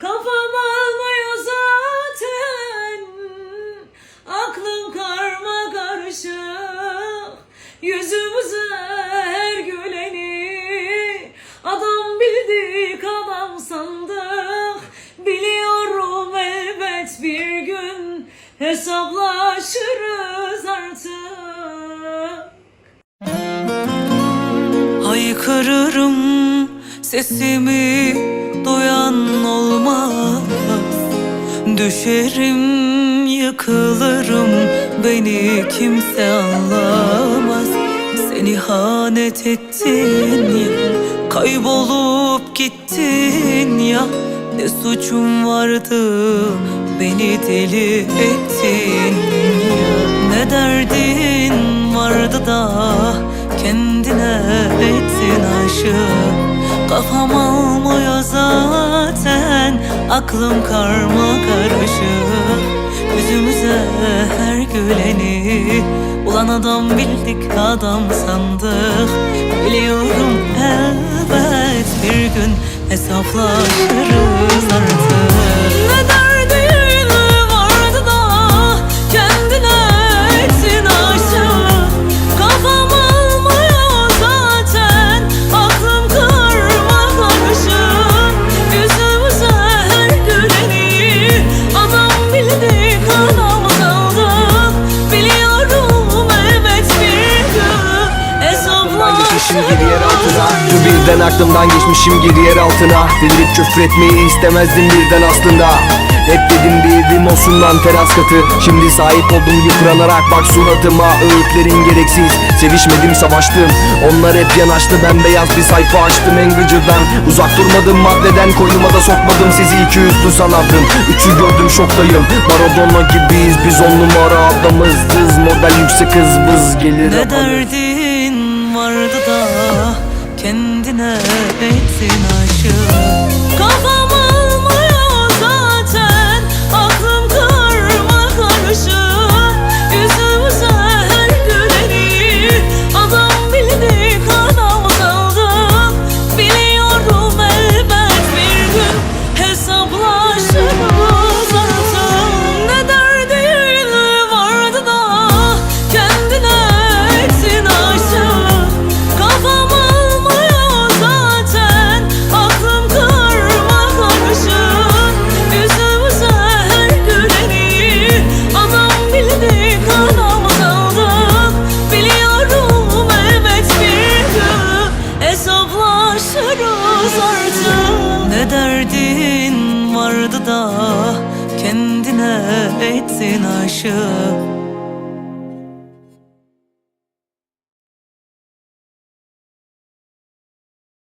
Kafam almıyor zaten. Aklım karma karışık. Yüzümüze her güleni. Adam bildik adam sandık. Biliyorum elbet bir gün Hesaplaşırız artık. Haykırırım sesimi duyan olur Düşerim yıkılırım. Beni kimse anlamaz. Sen ihanet ettin ya. Kaybolup gittin ya. Ne suçum vardı? Beni deli ettin ya. Ne derdin vardı da kendine ettin aşık Kafam almıyor zaten Aklım karma karışık. Yüzümüze her güleni Ulan adam bildik adam sandık. Biliyorum elbet bir gün Hesaplaşırız artık Ben geçmişim geri yer altına. Birden aklımdan geçmişim geri yer altına. Delirip küfür etmeyi istemezdim birden aslında. Hep dedim bir evim olsun lan teras katı. Şimdi sahip oldum yıpranarak bak suratıma. Öğütlerin gereksiz. Sevişmedim savaştım. Onlar hep yanaştı. Ben beyaz bir sayfa açtım en gıcırdan Uzak durmadım maddeden koynuma da sokmadım. Sizi iki yüzlü sanardım. Üçü gördüm şoktayım. Maradona gibiyiz biz on numara adamızdız Model yüksek hız bız gelir Ne abanır. Vardı da kendine ettin aşık Ne derdin vardı da kendine ettin aşık